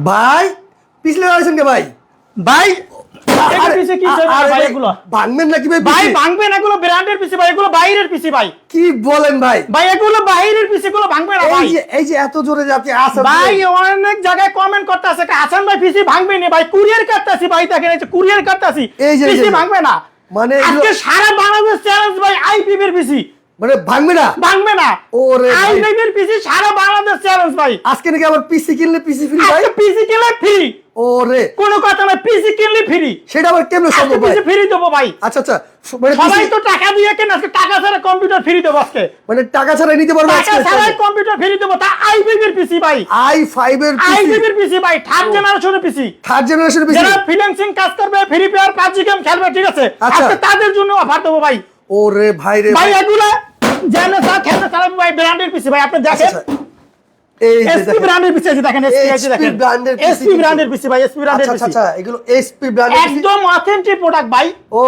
ভাই পিছলে দাঁড়িয়েছেন কে ভাই? ভাই ভাই ভাঙবেন নাকি এগুলো ব্র্যান্ডের পিছে ভাই এগুলো বাইরের পিছে ভাই। কি বলেন ভাই? ভাই এগুলো বাইরের ভাঙবে না ভাই। এই যে এত জোরে ভাই অনেক জায়গায় কমেন্ট করতে আছে হাসান ভাই পিসি ভাঙবে না ভাই কুরিয়ার কাটতাছি ভাই দেখেন এই যে কুরিয়ার কাটতাছি এই যে- পিসি ভাঙবে না। মানে আজকে সারা বাংলাদেশ চ্যালেঞ্জ ভাই আইপিবির পিসি মানে ভাঙবে না? ভাঙবে না। ওরে। পিসি সারা বাংলাদেশ চ্যালেঞ্জ ভাই। আজকে নাকি আবার পিসি কিনলে পিসি ফ্রি ভাই? পিসি কিনলে ফ্রি ওরে। কোনো কথা না পিসি কিনলে ফ্রি সেটা আবার কেমনে সম্ভব ভাই? পিসি ফ্রি দেবো ভাই। আচ্ছা আচ্ছা। মানে সবাই তো টাকা দিয়ে কেন আজকে টাকা ছাড়া কম্পিউটার ফ্রি দেবো আজকে। মানে টাকা ছাড়া নিতে পারবে টাকা ছাড়াই কম্পিউটার ফ্রি দেবো তা পিসি ভাই। আই পিসি। পিসি ভাই থার্ড জেনারেশনের পিসি। থার্ড জেনারেশন পিসি? যারা ফ্রিল্যান্সিং কাজ করবে ফ্রি ফায়ার পাবজি গেম খেলবে ঠিক আছে? আচ্ছা। আজকে তাদের জন্য অফার দেবো ভাই। ওরে ভাই রে ভাই। এগুলো খেলতে ভাই ব্র্যান্ডের পিসি ভাই আপনি আচ্ছা, দেখেন। এই যে এসপি ব্র্যান্ডের পিসি আছে দেখেন এসপি দেখেন। এসপি ব্র্যান্ডের পিসি ভাই এসপি ব্র্যান্ডের আচ্ছা এগুলো এসপি ব্র্যান্ডের একদম অথেন্টিক প্রোডাক্ট ভাই।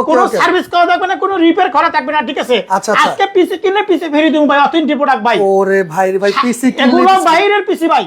কোনো সার্ভিস করা থাকবে না কোনো রিপেয়ার করা থাকবে না ঠিক আছে? আচ্ছা, আচ্ছা। আজকে পিসি কিনলে পিসি ফেরি দেবো ভাই অথেন্টিক প্রোডাক্ট ভাই। ওরে ভাই রে ভাই পিসি এগুলো বাইরের পিসি ভাই।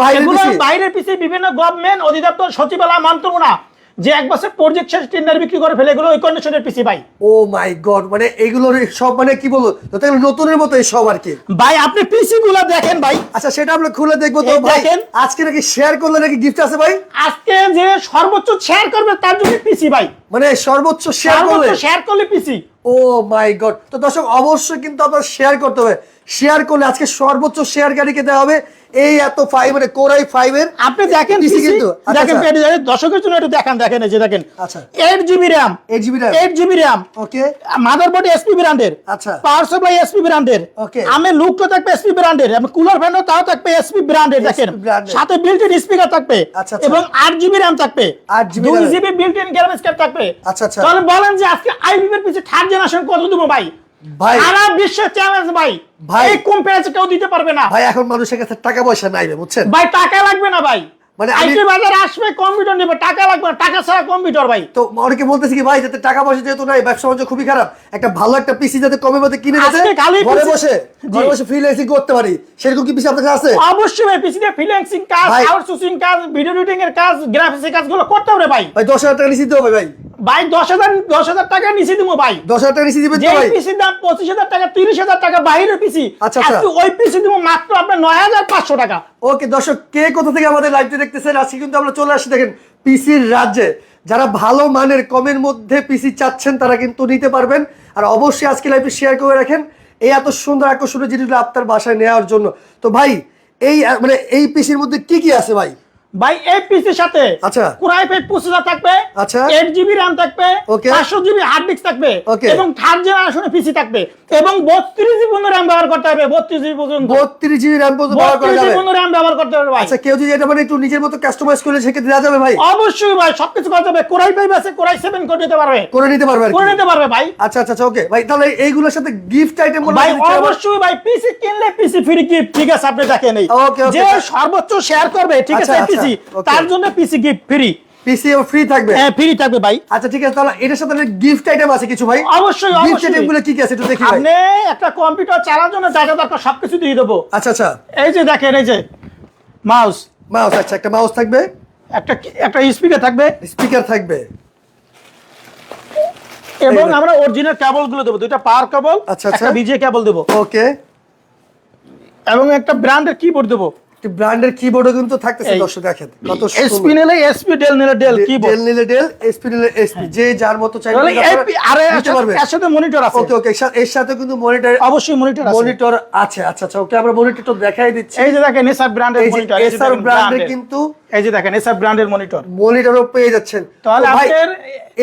বাইরের এগুলো বাইরের পিসি বিভিন্ন গভর্নমেন্ট অধিদপ্তর সচিবালয় মন্ত্রণা যে এক বছর প্রজেক্ট শেষ টেন্ডার বিক্রি করে ফেলে এগুলো ওই কন্ডিশনের পিসি ভাই। ও মাই গড মানে এগুলোর সব মানে কি বলব? তাহলে নতুনের মতো সব আর কি। ভাই আপনি পিসি গুলো দেখেন ভাই। আচ্ছা সেটা আমরা খুলে দেখব তো ভাই। দেখেন। আজকে নাকি শেয়ার করলে নাকি গিফট আছে ভাই? আজকে যে সর্বোচ্চ শেয়ার করবে তার জন্য পিসি ভাই। মানে সর্বোচ্চ শেয়ার করলে? সর্বোচ্চ শেয়ার করলে পিসি ও মাই গড। তো দর্শক অবশ্যই কিন্তু আপনার শেয়ার করতে হবে। শেয়ার করলে আজকে সর্বোচ্চ শেয়ার গাড়িকে দেওয়া হবে এই এত মানে কোরাই ফাইভ এর আপনি দেখেন কিন্তু। আচ্ছা, দেখেন আচ্ছা। এটা দেখেন, দর্শকের জন্য একটু দেখান দেখেন এই যে দেখেন। আচ্ছা। Eight GB RAM eight GB RAM eight GB RAM okay motherboard SP ব্র্যান্ডের আচ্ছা। পাওয়ার সাপ্লাই এসপি ব্র্যান্ডের Okay. আমি লুকটা থাকবে এসপি ব্র্যান্ডের আমি কুলার ফ্যানও তাও থাকবে এসপি ব্র্যান্ডের দেখেন। সাথে বিল্ট ইন স্পিকার থাকবে। আচ্ছা। এবং আট জিবি র্যাম থাকবে। 8 GB দুই GB built in graphics card থাকবে। আচ্ছা, আচ্ছা। তাহলে বলেন যে আজকে আইবিএর পিছে থার্ড জেনারেশন কত দেবো ভাই? ভাই। সারা বিশ্বের চ্যালেঞ্জ ভাই। ভাই। এই কম প্রাইসে কেউ দিতে পারবে না। ভাই এখন মানুষের কাছে টাকা পয়সা নাই বুঝছেন? ভাই টাকা লাগবে না ভাই। মানে আইটি বাজার আসবে কম্পিউটার নেবে টাকা লাগবে না টাকা ছাড়া কম্পিউটার ভাই। তো অনেকে বলতেছে কি ভাই যাতে টাকা পয়সা যেহেতু নাই ব্যবসা বাণিজ্য খুবই খারাপ। একটা ভালো একটা পিসি যাতে কমে মধ্যে কিনে যাতে ঘরে বসে। ঘরে বসে ফ্রিল্যান্সিং করতে পারি। সেরকম কি পিসি আপনার আছে? অবশ্যই ভাই পিসিতে ফ্রিল্যান্সিং কাজ ভাই। আউটসোর্সিং কাজ ভিডিও এডিটিং এর কাজ গ্রাফিক্সের কাজগুলো করতে হবে ভাই। ভাই দশ হাজার টাকা নিচে দিতে হবে ভাই। ভাই দশ হাজার দশ হাজার টাকা নিচে দিব ভাই। দশ হাজার টাকা নিচে দিবেন ভাই? পিসির দাম পঁচিশ হাজার টাকা তিরিশ হাজার টাকা বাইরের পিসি। আচ্ছা, আচ্ছা। ওই পিসি দিব মাত্র আপনার নয় হাজার পাঁচশো টাকা। ওকে দর্শক কে কোথা থেকে আমাদের লাইভটি দেখতেছেন? আজকে কিন্তু আমরা চলে আসছি দেখেন পিসির রাজ্যে। যারা ভালো মানের কমের মধ্যে পিসি চাচ্ছেন তারা কিন্তু নিতে পারবেন। আর অবশ্যই আজকে লাইভে শেয়ার করে রাখেন। এই এত সুন্দর আকর্ষণীয় জিনিসগুলো আপনার বাসায় নেওয়ার জন্য। তো ভাই এই মানে এই পিসির মধ্যে কি কি আছে ভাই? ভাই এই পিসির সাথে আচ্ছা। কুরাই ফাইভ প্রসেসর থাকবে আচ্ছা। এইট জিবি র্যাম থাকবে. পাঁচশো জিবি হার্ড ডিস্ক থাকবে. এবং থার্ড জেনারেশনের পিসি থাকবে এবং বত্রিশ জিবি পর্যন্ত র্যাম ব্যবহার করতে হবে বত্রিশ জিবি পর্যন্ত। বত্রিশ জিবি র্যাম পর্যন্ত ব্যবহার করা পর্যন্ত র্যাম ব্যবহার করতে হবে ভাই। আচ্ছা কেউ যদি এটা মানে একটু নিজের মতো কাস্টমাইজ করে সেক্ষেত্রে দেওয়া যাবে ভাই? অবশ্যই ভাই সবকিছু কোরাই ফাইভ আছে কোরাই সেভেন করে দিতে পারবে। করে নিতে পারবে করে নিতে পারবে ভাই। আচ্ছা আচ্ছা ওকে। ভাই তাহলে এইগুলোর সাথে গিফট আইটেম ভাই অবশ্যই ভাই পিসি কিনলে পিসি ফ্রি গিফট ঠিক আছে? আপনি দেখেন এই. যে সর্বোচ্চ শেয়ার করবে ঠিক আচ্ছা, আছে আচ্ছা, পিসি তার জন্য PC gift free PC free থাকবে? হ্যাঁ ফ্রি থাকবে ভাই। আচ্ছা ঠিক আছে তাহলে এটার সাথে গিফট আইটেম আছে কিছু ভাই? অবশ্যই গিফট অবশ্যই। আইটেমগুলো কি কি আছে একটু দেখি ভাই। আপনি একটা কম্পিউটার চালানোর জন্য যা যা দরকার সবকিছু দিয়ে দেবো। আচ্ছা আচ্ছা। এই যে দেখেন এই যে মাউস মাউস আচ্ছা একটা মাউস থাকবে? একটা একটা স্পিকার থাকবে। স্পিকার থাকবে। এবং আমরা অরিজিনাল কেবলগুলো দেবো দুইটা পাওয়ার কেবল আচ্ছা, আচ্ছা। একটা বিজে কেবল দেবো। ওকে এবং একটা ব্র্যান্ডের কিবোর্ড দেবো। ব্র্যান্ডের কিবোর্ডও কিন্তু থাকতেছে দর্শক দেখেন কত এসপি নিলে এসপি ডেল নিলে ডেল ডেল নিলে ডেল এসপি নিলে এসপি যে যার মতো এই আরে এর সাথে- মনিটর আছে। ওকে ওকে এর সাথে কিন্তু মনিটর অবশ্যই মনিটর আছে। মনিটর আছে আচ্ছা আচ্ছা ওকে আমরা মনিটরটা দেখাই দিচ্ছি। এই যে দেখেন এসআর ব্র্যান্ডের মনিটর এসআর ব্র্যান্ডের কিন্তু এই যে দেখেন এসআর ব্র্যান্ডের মনিটর মনিটরও পেয়ে যাচ্ছেন। তাহলে তো আপনার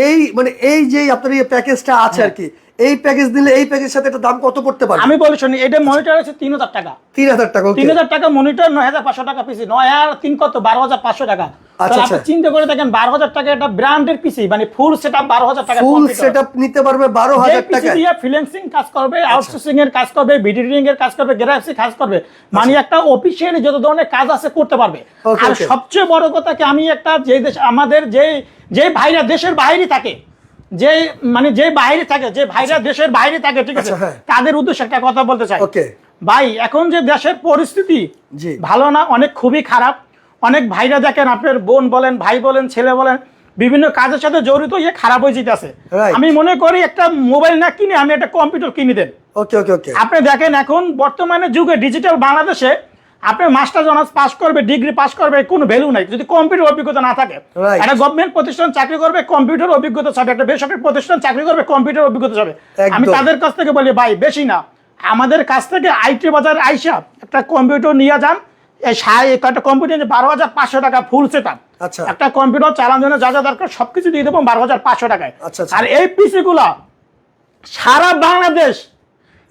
এই মানে এই যে আপনার এই প্যাকেজটা আছে আর কি এই প্যাকেজ দিলে এই প্যাকেজের সাথে একটা দাম কত পড়তে পারে আমি বলি শুনি এটা মনিটর আছে তিন হাজার টাকা। তিন হাজার টাকা তিন হাজার টাকা মনিটর নয় হাজার পাঁচশো টাকা পিসি নয় হাজার তিন কত? বারো হাজার পাঁচশো টাকা। আচ্ছা। আপনি চিন্তা করে দেখেন বারো হাজার টাকা একটা ব্র্যান্ডের পিসি মানে ফুল সেট আপ বারো হাজার টাকা ফুল সেটআপ নিতে পারবে বারো হাজার পিসি টাকা দিয়ে ফ্রিল্যান্সিং কাজ করবে আচ্ছা। আউটসোর্সিং এর কাজ করবে ভিডিও এডিটিং এর কাজ করবে গ্রাফিক্স কাজ করবে মানে একটা অফিসিয়ালি যত ধরনের কাজ আছে করতে পারবে। আর সবচেয়ে বড় কথা কি আমি একটা যে দেশ আমাদের যে যে ভাইরা দেশের বাইরে থাকে যে মানে যে বাইরে থাকে যে ভাইরা দেশের বাইরে থাকে ঠিক আছে? আচ্ছা, হ্যাঁ। তাদের উদ্দেশ্যে একটা কথা বলতে চাই। ওকে। ভাই এখন যে দেশের পরিস্থিতি জি। ভালো না অনেক খুবই খারাপ। অনেক ভাইরা দেখেন আপনার বোন বলেন ভাই বলেন ছেলে বলেন বিভিন্ন কাজের সাথে জড়িত ইয়ে খারাপ হয়ে যেতেছে. আমি মনে করি একটা মোবাইল না কিনে আমি একটা কম্পিউটার কিনে দেন। ওকে ওকে ওকে। আপনি দেখেন এখন বর্তমানে যুগে ডিজিটাল বাংলাদেশে আপনি মাস্টার অনার্স পাস করবে ডিগ্রি পাস করবে কোনো ভ্যালু নাই। যদি কম্পিউটার অভিজ্ঞতা না থাকে একটা গভর্নমেন্ট প্রতিষ্ঠান চাকরি করবে কম্পিউটার অভিজ্ঞতা চাবে একটা বেসরকারি প্রতিষ্ঠান চাকরি করবে কম্পিউটার অভিজ্ঞতা চাবে আমি তাদের কাছ থেকে বলি ভাই বেশি না। আমাদের কাছ থেকে আইটি বাজার আইসা একটা কম্পিউটার নিয়ে যান। একটা কম্পিউটার বারো হাজার পাঁচশো টাকা ফুল সেট আচ্ছা। একটা কম্পিউটার চালানোর জন্য যা যা দরকার সবকিছু দিয়ে দেবো বারো হাজার পাঁচশো টাকায়। আচ্ছা, আচ্ছা। আর এই পিসি গুলা সারা বাংলাদেশ।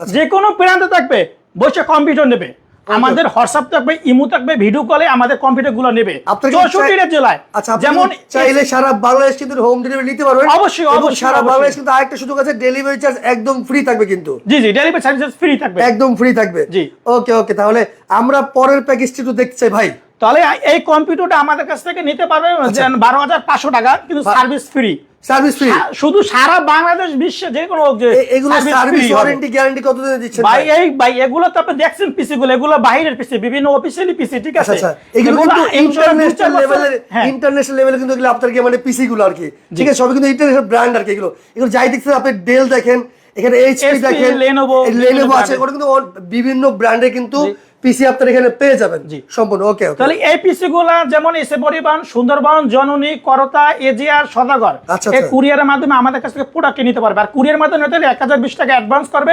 যে কোনো প্রান্তে থাকবে বসে কম্পিউটার নেবে। আমাদের হোয়াটসঅ্যাপ থাকবে ইমো থাকবে ভিডিও কলে আমাদের কম্পিউটারগুলো নেবে। চৌষট্টিটা জেলায়। আচ্ছা যেমন চাইলে সারা বাংলাদেশ কিন্তু হোম ডেলিভারি নিতে পারবেন। অবশ্যই, অবশ্যই, সারা। বাংলাদেশ কিন্তু আরেকটা সুযোগ আছে ডেলিভারি চার্জ একদম ফ্রি থাকবে কিন্তু। জি জি ডেলিভারি চার্জ ফ্রি থাকবে। একদম ফ্রি থাকবে। জি। ওকে ওকে তাহলে আমরা পরের প্যাকেজটি একটু দেখতে চাই ভাই। তাহলে এই কম্পিউটারটা আমাদের কাছ থেকে নিতে পারবে আচ্ছা। বারো হাজার পাঁচশো টাকা কিন্তু সার্ভিস ফ্রি সার্ভিস ফ্রি শুধু সারা বাংলাদেশ বিশ্বে যে কোনো এগুলো সার্ভিস ওয়ারেন্টি গ্যারান্টি কতদিনে দিচ্ছেন ভাই এই ভাই এগুলো তো আপনি দেখছেন পিসি গুলো এগুলো বাইরের পিসি বিভিন্ন অফিসিয়ালি পিসি ঠিক আচ্ছা আছে? আচ্ছা। এগুলো কিন্তু ইন্টারন্যাশনাল লেভেলের ইন্টারন্যাশনাল লেভেলে কিন্তু এগুলো আপনার কি মানে পিসি গুলো আর কি। ঠিক আছে সবই কিন্তু ইন্টারন্যাশনাল ব্র্যান্ড আর কি এগুলো। এগুলো যাই দেখছেন আপনি ডেল দেখেন এখানে এইচপি দেখেন লেনোভো বিভিন্ন আছে। ওটা কিন্তু বিভিন্ন ব্র্যান্ডের কিন্তু। পিসি আপনার এখানে পেয়ে যাবেন। জি। সম্পূর্ণ ওকে তাহলে এই পিসি গুলা যেমন এসে পরিবহন সুন্দরবন জননী করতা এজিআর সদাগর আচ্ছা, এই আচ্ছা। কুরিয়ারের মাধ্যমে আমাদের কাছ থেকে প্রোডাক্ট নিতে পারবে। আর কুরিয়ার মাধ্যমে নিতে এক হাজার বিশ টাকা অ্যাডভান্স করবে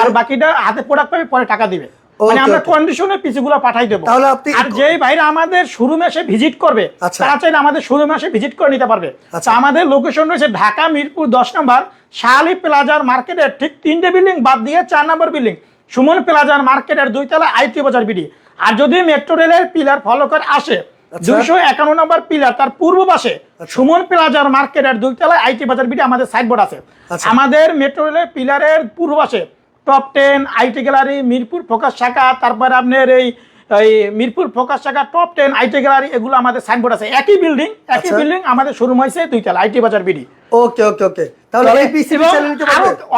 আর বাকিটা হাতে প্রোডাক্ট পাবে পরে টাকা দিবে। মানে আমরা কন্ডিশনে পাঠাই দেবো। তাহলে আপনি- আর যেই ভাইরা আমাদের শোরুমে এসে ভিজিট করবে আচ্ছা। তারা চাইলে আমাদের শোরুমে এসে ভিজিট করে নিতে পারবে। আচ্ছা। আমাদের লোকেশন রয়েছে ঢাকা মিরপুর দশ নম্বর শাহালি প্লাজার মার্কেটের ঠিক তিনটে বিল্ডিং বাদ দিয়ে চার নম্বর বিল্ডিং সুমন প্লাজার মার্কেটের দুইতলা আইটি বাজার বিডি আর যদি মেট্রো রেলের পিলার ফলো করে আসে আচ্ছা। দুইশো একান্ন নম্বর পিলার তার পূর্ব পাশে সুমন প্লাজার মার্কেটের দুইতলায় আইটি বাজার বিডি আমাদের সাইনবোর্ড আছে আচ্ছা। আমাদের মেট্রো রেলের পিলারের পূর্ব পাশে top ten IT gallery Mirpur focus শাখা তারপর আপনার এই এই মিরপুর ফোকাস শাখা টপ টেন আইটি গ্যালারি এগুলো আমাদের সাইনবোর্ড আছে। একই বিল্ডিং একই আচ্ছা। বিল্ডিং আমাদের শোরুম হয়েছে দুই দুইতলা আইটি বাজার বিডি ওকে ওকে ওকে তাহলে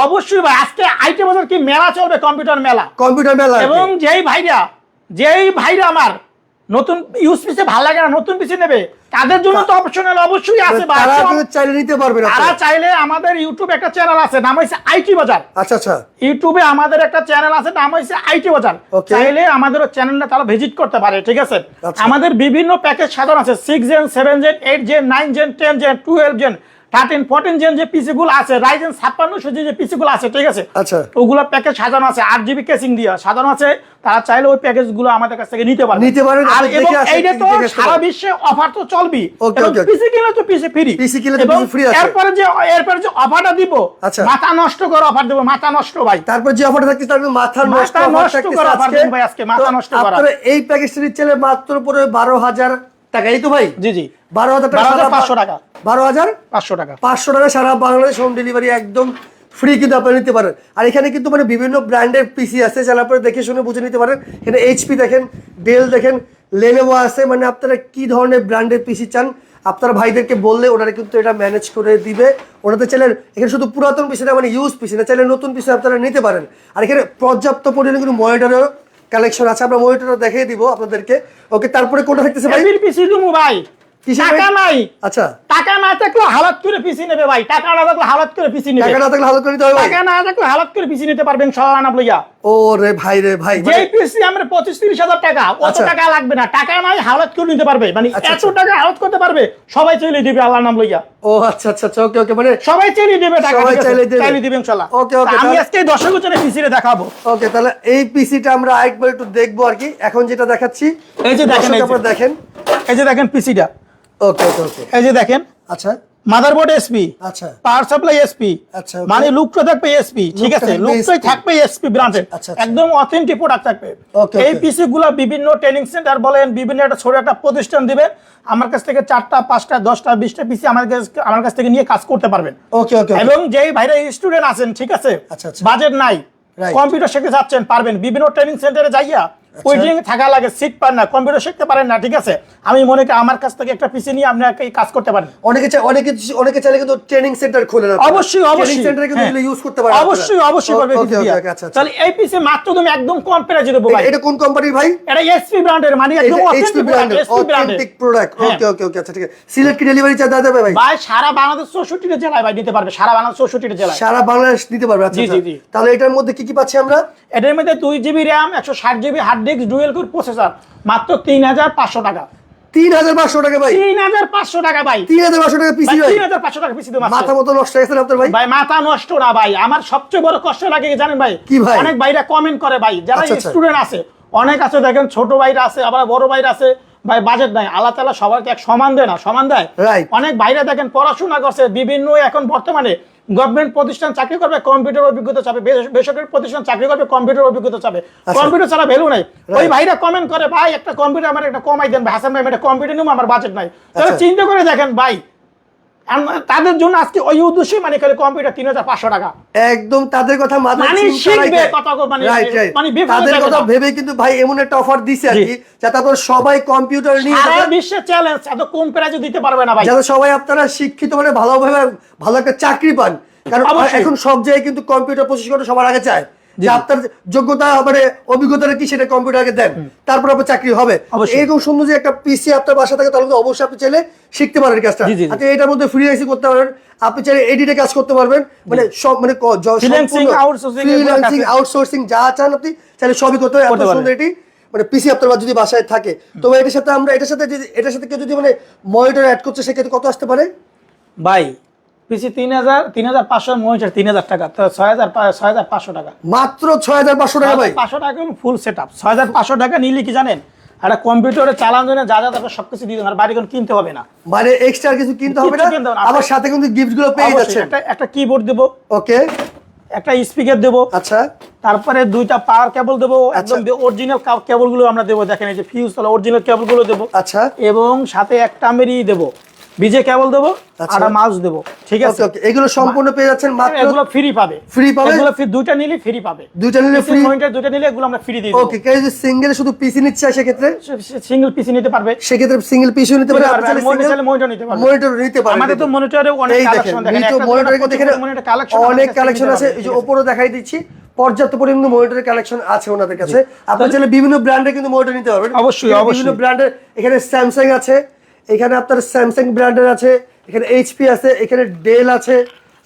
অবশ্যই ভাই আজকে আইটি বাজার কি মেলা চলবে? কম্পিউটার মেলা। কম্পিউটার মেলা এবং যেই ভাইরা যেই ভাইরা আমার নতুন ইউজ পিসে ভালো লাগে না নতুন পিসে নেবে। তাদের জন্য তো অপশনাল অবশ্যই আছে তারা চাইলে নিতে পারবেন তারা চাইলে আমাদের ইউটিউবে একটা চ্যানেল আছে নাম হয়েছে আইটি বাজার। আচ্ছা আচ্ছা। ইউটিউবে আমাদের একটা চ্যানেল আছে নাম হয়েছে আইটি বাজার. চাইলে আমাদের চ্যানেলটা তারা ভিজিট করতে পারে ঠিক আছে? আচ্ছা। আমাদের বিভিন্ন প্যাকেজ সাধারণ আছে six gen seven gen eight gen nine gen ten gen twelve gen thirteen fourteen gen যে পিসি গুলো আছে রাইজেন ছাপ্পান্নশো যে পিসি গুলো আছে ঠিক আছে? আচ্ছা। ওগুলো প্যাকেজ সাজানো আছে আট জিবি কেসিং দিয়ে। সাজানো আছে তারা চাইলে ওই প্যাকেজগুলো আমাদের কাছ থেকে নিতে পারবে। নিতে পারেন, আর এবং এইটা তো সারা বিশ্বে অফার তো চলবি. পিসি কিনলে তো পিসি ফ্রি PC কিনলে তো free আছে। এরপরে যে এরপরে যে অফারটা দিব আচ্ছা। মাথা নষ্ট করে অফার দেবো মাথা নষ্ট ভাই। তারপর যে অফারটা থাকছে তার মাথা নষ্ট মাথা অফার নষ্ট করা offer আজকে। ভাই আজকে, মাথা নষ্ট করা। আপনারা এই প্যাকেজটা নিচ্ছেন মাত্র পরে বারো হাজার টাকা এই তো ভাই? জি জি। বারো হাজার পাঁচশো টাকা। বারো হাজার? পাঁচশো টাকা। পাঁচশো টাকা সারা বাংলাদেশ হোম ডেলিভারি একদম ফ্রি কিন্তু আপনারা নিতে পারেন। আর এখানে কিন্তু মানে বিভিন্ন ব্র্যান্ডের পিসি আছে যারা আপনারা দেখে শুনে বুঝে নিতে পারেন। এখানে এইচপি দেখেন ডেল দেখেন লেনোভো আছে। মানে আপনারা কি ধরনের ব্র্যান্ডের পিসি চান আপনার ভাইদেরকে বললে ওনারা কিন্তু এটা ম্যানেজ করে দিবে। ওনাদের চাইলে এখানে শুধু পুরাতন পিসি না মানে ইউজ পিসি না চাইলে নতুন পিসি আপনারা নিতে পারেন। আর এখানে পর্যাপ্ত পরিমাণে কিন্তু মনিটরের কালেকশন আছে, আমরা মনিটরটা দেখিয়ে দিব আপনাদেরকে। ওকে, তারপরে কোনটা থাকতেছে ভাই? এপির পিসি ভাই। টাকা? নাই। আচ্ছা। টাকা না থাকলে হালাত করে নেবে ভাই। টাকা না থাকলে হালাত করে পিসি নেবে। টাকা না থাকলে হালত করে নিতে হবে ভাই। টাকা না থাকলে হালাত করে পিসি নিতে পারবেন সরানা লইয়া। ও রে ভাই রে ভাই যে মানে- আমরা হাজার টাকা অত আচ্ছা। টাকা লাগবে না। টাকা নাই হালাত করে নিতে পারবে। মানে আচ্ছা, এত। টাকা হালাত করতে পারবে সবাই চলে দিবে নাম লইয়া। ও আচ্ছা আচ্ছা ওকে ওকে মানে সবাই চলে দিবে টাকা সবাই দিবে। দিবে okay, আমি আজকে দর্শক দেখাবো। ওকে তাহলে এই পিসিটা আমরা আরেকবার একটু দেখব আর কি। এখন যেটা দেখাচ্ছি এই যে দেখেন। আপনারা দেখেন। এই যে দেখেন পিসিটা ওকে ওকে ওকে এই যে দেখেন আচ্ছা। মাদারবোর্ড এসপি আচ্ছা। পাওয়ার সাপ্লাই এসপি আচ্ছা, মানে লুকটা থাকবে এসপি ঠিক আছে? লুকটাই থাকবে এসপি আচ্ছা, আচ্ছা। একদম অথেন্টিক প্রোডাক্ট থাকবে। এই পিসি গুলা বিভিন্ন ট্রেনিং সেন্টার বলেন বিভিন্ন একটা ছোট একটা প্রতিষ্ঠান দিবে আমার কাছ থেকে চারটা পাঁচটা দশটা বিশটা পিসি আমার কাছ আমার কাছ থেকে নিয়ে কাজ করতে পারবেন। ওকে ওকে এবং যেই ভাইরা স্টুডেন্ট আছেন ঠিক আছে? আচ্ছা, আচ্ছা। বাজেট নাই। কম্পিউটার শিখতে যাচ্ছেন পারবেন। বিভিন্ন ট্রেনিং সেন্টারে যাইয়া ওয়েটিং থাকা লাগে সিট পান না কম্পিউটার শিখতে পারেন না ঠিক আছে? আমি মনে করি আমার কাছ থেকে একটা পিসি নিয়ে আপনি এই কাজ করতে পারেন। অনেকে চাই অনেকে অনেকে চাইলে কিন্তু ট্রেনিং সেন্টার খুলে না। অবশ্যই অবশ্যই। সেন্টারে কিন্তু হ্যাঁ। ইউজ করতে পারে অবশ্যই অবশ্যই করবে আচ্ছা আচ্ছা। তাহলে এই পিসি মাত্র তুমি একদম কম প্রাইজে দেবো ভাই। এটা কোন কোম্পানির ভাই? এটা এসপি ব্র্যান্ডের মানে একদম এসপি ব্র্যান্ডের অথেন্টিক প্রোডাক্ট। ওকে ওকে ওকে আচ্ছা ঠিক আছে। সিলেট কি ডেলিভারি চার্জ দেওয়া যাবে ভাই? ভাই সারা বাংলাদেশ চৌষট্টিটা জেলায় ভাই নিতে পারবে সারা বাংলাদেশ চৌষট্টিটা জেলায়। সারা বাংলাদেশ দিতে পারবে আচ্ছা আচ্ছা। তাহলে এটার মধ্যে কি কি পাচ্ছি আমরা? এটার মধ্যে দুই জিবি র্যাম একশো ষাট GB hard disk dual core processor মাত্র তিন হাজার পাঁচশো টাকা। তিন হাজার পাঁচশো টাকা ভাই। তিন হাজার পাঁচশো টাকা ভাই। তিন হাজার পাঁচশো টাকা পিসি তিন হাজার পাঁচশো টাকা পিসি মাথা মতো নষ্ট হয়ে গেছে আপনার ভাই? ভাই মাথা নষ্ট না ভাই। আমার সবচেয়ে বড় কষ্ট লাগে জানেন ভাই? কি ভাই? অনেক ভাইরা কমেন্ট করে ভাই। যারা আচ্ছা, আচ্ছা। স্টুডেন্ট আছে অনেক আছে দেখেন ছোট ভাইরা আছে আবার বড় ভাইরা আছে। ভাই বাজেট নাই। আল্লাহ তালা সবাইকে এক সমান দেয় না সমান দেয়। অনেক ভাইরা দেখেন পড়াশোনা করছে বিভিন্ন এখন বর্তমানে গভর্নমেন্ট প্রতিষ্ঠান চাকরি করবে কম্পিউটার অভিজ্ঞতা চাপে। বেস- বেসরকারি প্রতিষ্ঠান চাকরি করবে কম্পিউটার অভিজ্ঞতা চাপে। কম্পিউটার ছাড়া ভ্যালু নাই। ওই ভাইরা কমেন্ট করে ভাই একটা কম্পিউটার আমার একটা কমাই দেন ভাই হাসান ভাই একটা কম্পিউটার নিউ আমার বাজেট নাই। তাহলে আচ্ছা। চিন্তা করে দেখেন ভাই তাদের জন্য আজকে ওই উদ্দেশ্যে মানে খালি কম্পিউটার তিন হাজার পাঁচশো টাকা। একদম তাদের কথা মাথায় মানে শিখবে কথা মানে-. মানে তাদের কথা ভেবে কিন্তু ভাই এমন একটা অফার দিছে আর কি যাতে আপনারা সবাই কম্পিউটার নিয়ে সারা বিশ্বের চ্যালেঞ্জ এত কম প্রাইজে দিতে পারবে না ভাই। যাতে সবাই আপনারা শিক্ষিত মানে ভালোভাবে ভালো একটা চাকরি পান। কারণ। এখন সব জায়গায় কিন্তু কম্পিউটার প্রশিক্ষণ সবার আগে চায়। যে আপনার যোগ্যতা মানে অভিজ্ঞতাটা কি সেটা কম্পিউটারকে দেন তারপর আপনার চাকরি হবে। এরকম সুন্দর যে একটা পিসি আপনার বাসা থাকে তাহলে অবশ্যই আপনি চাইলে শিখতে পারেন কাজটা। আপনি এটার মধ্যে ফ্রিল্যান্সিং করতে পারবেন। আপনি চাইলে এডিটে কাজ করতে পারবেন। মানে সব মানে ফ্রিল্যান্সিং আউটসোর্সিং যা চান আপনি চাইলে সবই করতে পারেন। এত সুন্দর এটি মানে পিসি আপনার যদি বাসায় থাকে। তো এটার সাথে আমরা এটার সাথে এটার সাথে কেউ যদি মানে মনিটর অ্যাড করছে সেক্ষেত্রে কত আসতে পারে? ভাই পিসি তিন হাজার তিন হাজার পাঁচশো মহিষের তিন হাজার টাকা। ছয় হাজার ছয় হাজার পাঁচশো টাকা। মাত্র ছয় হাজার পাঁচশো টাকা ভাই। পাঁচশো টাকা ফুল সেট আপ ছয় হাজার পাঁচশো টাকা নিলে কি জানেন? একটা কম্পিউটারে চালানোর জন্য যা যা দরকার সবকিছু দিয়ে দেবেন আর বাড়ি কোনো কিনতে হবে না। মানে এক্সট্রা কিছু কিনতে হবে না? আবার সাথে কিন্তু গিফটগুলো পেয়ে যাচ্ছেন। একটা একটা কিবোর্ড দেবো। ওকে। একটা স্পিকার দেবো। আচ্ছা। তারপরে দুইটা পাওয়ার কেবল দেবো। একদম অরিজিনাল কেবলগুলো আমরা দেবো দেখেন এই যে ফিউজ তাহলে অরিজিনাল কেবলগুলো দেবো। আচ্ছা। এবং সাথে একটা মেরি দেবো। বিজে কেবল দেবো আচ্ছা। আর মাউস দেবো ঠিক আছে? এগুলো সম্পূর্ণ পেয়ে যাচ্ছেন মাত্র এগুলো ফ্রি পাবে। Free পাবে? এগুলো দুইটা নিলে ফ্রি পাবে। দুইটা নিলে ফ্রি মনিটর দুইটা নিলে এগুলো আমরা ফ্রি দিয়ে দেবো। ওকে কেউ যদি সিঙ্গেল শুধু পিসি নিচ্ছে সেক্ষেত্রে? সিঙ্গেল পিসি নিতে পারবে। সেক্ষেত্রে সিঙ্গেল পিসি নিতে পারবে, আর চাইলে monitor নিতে পারবে। monitor নিতে পারেন আমাদের তো মনিটরে অনেক এই কালেকশন দেখেন মিটো একটা মনিটরে দেখেন মনিটর কালেকশন অনেক কালেকশন আছে এই যে উপরে দেখাই দিচ্ছি পর্যাপ্ত পরিমাণ মনিটরের কালেকশন আছে ওনাদের কাছে। আপনার চাইলে বিভিন্ন ব্র্যান্ডের কিন্তু মনিটর নিতে পারবেন। অবশ্যই, অবশ্যই। বিভিন্ন ব্র্যান্ডের এখানে স্যামসাং আছে এখানে আপনার স্যামসাং ব্র্যান্ডের আছে এখানে এইচপি আছে এখানে ডেল আছে।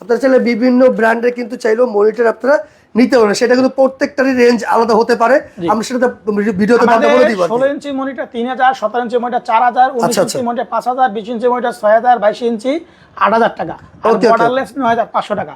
আপনারা চাইলে বিভিন্ন ব্র্যান্ডের কিন্তু চাইলেও মনিটর আপনারা নিতে পারেন সেটা কিন্তু প্রত্যেকটারই রেঞ্জ আলাদা হতে পারে। আমরা সেটা ভিডিওতে দামটা বলে দিব আর কি। ষোলো ইঞ্চি মনিটর তিন হাজার সতেরো ইঞ্চি মনিটর চার হাজার উনিশ আচ্ছা, ইঞ্চি। মনিটর পাঁচ হাজার বিশ ইঞ্চি মনিটর ছয় হাজার বাইশ ইঞ্চি। আট হাজার টাকা। আর. বর্ডারলেস নয় হাজার পাঁচশো টাকা।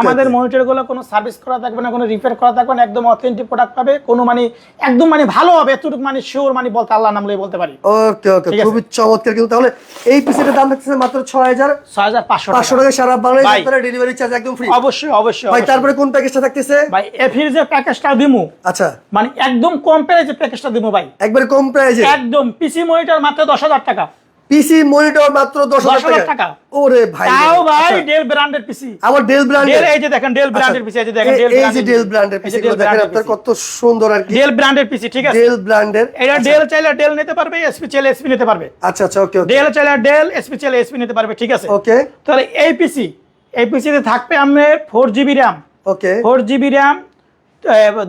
আমাদের okay. মনিটরগুলো কোনো সার্ভিস করা থাকবে না কোনো রিপেয়ার করা থাকবে না একদম অথেন্টিক প্রোডাক্ট পাবে কোনো মানে একদম মানে ভালো হবে এতটুকু মানে শিওর মানে বলতে আল্লাহ নামলে বলতে পারি। ওকে ওকে খুবই চমৎকার কিন্তু তাহলে এই পিসের দাম থাকতেছে মাত্র ছয় হাজার ছয় হাজার পাঁচশো পাঁচশো টাকা। সারা বাংলাদেশ ভাই। আপনারা ডেলিভারি চার্জ একদম ফ্রি অবশ্যই অবশ্যই ভাই তারপরে কোন প্যাকেজটা থাকতেছে? ভাই এফির যে প্যাকেজটা দিমু। আচ্ছা। মানে একদম কম প্রাইসে প্যাকেজটা দিমু ভাই। একবারে কম প্রাইসে একদম পিসি মনিটর মাত্র দশ হাজার টাকা। পিসি মনিটর মাত্র দশ 10,000 হাজার টাকা। ওরে ভাই তাও ভাই আচ্ছা, ডেল ব্র্যান্ডের পিসি ডেল ব্র্যান্ডের এই যে দেখেন ডেল ব্র্যান্ডের পিসি এই যে দেখেন ডেল এই যে ডেল ব্র্যান্ডের পিসি দেখেন আপনার কত সুন্দর আর কি। ডেল ব্র্যান্ডের পিসি ঠিক আছে। ডেল ব্র্যান্ডের এটা ডেল চাইলে ডেল নিতে পারবে এসপি চাইলে এসপি নিতে পারবে। আচ্ছা আচ্ছা ওকে ওকে। ডেল চাইলে ডেল এসপি চাইলে এসপি নিতে পারবে ঠিক আছে। ওকে। তাহলে এই পিসি এই পিসিতে থাকবে four GB RAM okay. Four GB RAM